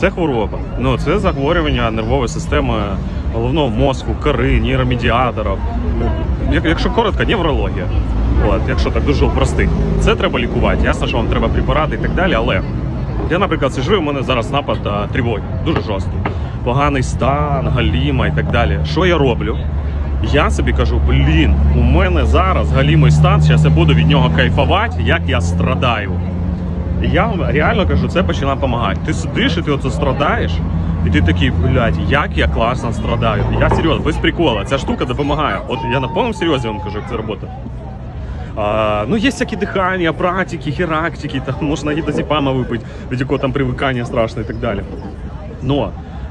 Це хвороба. Ну це захворювання нервової системи головного мозку, кори, нейромедіаторів. Якщо коротко, неврологія. От, якщо так дуже простих. Це треба лікувати. Ясно, що вам треба препарати і так далі, але я, наприклад, сижу, у мене зараз напад а, тривоги, дуже жорсткий. Поганий стан, галіма і так далі. Що я роблю? Я собі кажу, блін, у мене зараз галімий стан, зараз я буду від нього кайфувати, як я страдаю. Я вам реально кажу, це починає допомагати. Ти сидиш і ти оце страдаєш, і ти такий, блядь, як я класно страдаю. Я серйозно, без прикола, ця штука допомагає. От я на повному серйозі вам кажу, як це робота. А, ну, є всякі дихання, практики, хірактики, там можна гідозіпама випити, від якого там привикання страшне і так далі. Но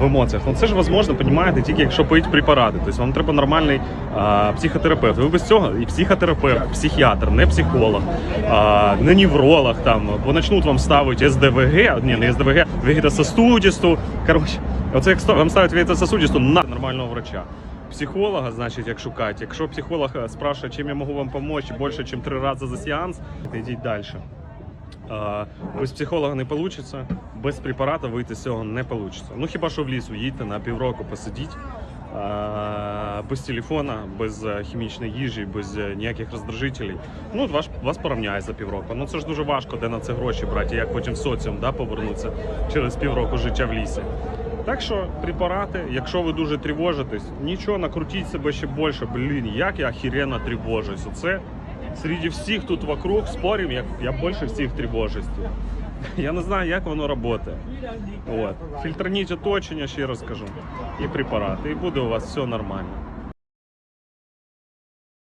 в емоціях. Ну це ж можливо, розумієте, тільки якщо пить препарати. Тобто вам треба нормальний а, психотерапевт. Ви без цього і психотерапевт, психіатр, не психолог, а, не невролог там, бо почнуть вам ставити СДВГ, ні, не СДВГ, вегетососудисту. Коротше, оце як вам ставить вегетососудисту на нормального врача. Психолога, значить, як шукати. Якщо психолог е, спрашує, чим я можу вам допомогти більше, ніж три рази за сеанс, йдіть далі. Без психолога не вийде, без препарата вийти з цього не вийде. Ну хіба що в ліс уїдьте на півроку посидіть. Без телефона, без е, хімічної їжі, без е, ніяких роздражителей. Ну, вас, вас порівняє за півроку. Ну це ж дуже важко, де на це гроші брати, як потім соціум да, повернутися через півроку життя в лісі. Так що препарати, якщо ви дуже тривожитесь, нічого, накрутіть себе ще більше. Блін, як я охеренно тривожусь. Оце серед всіх тут вокруг спорим, я, я більше всіх тривожусь. тут. Я не знаю, як воно працює. От. Фільтрніть оточення, ще раз кажу, і препарати, і буде у вас все нормально.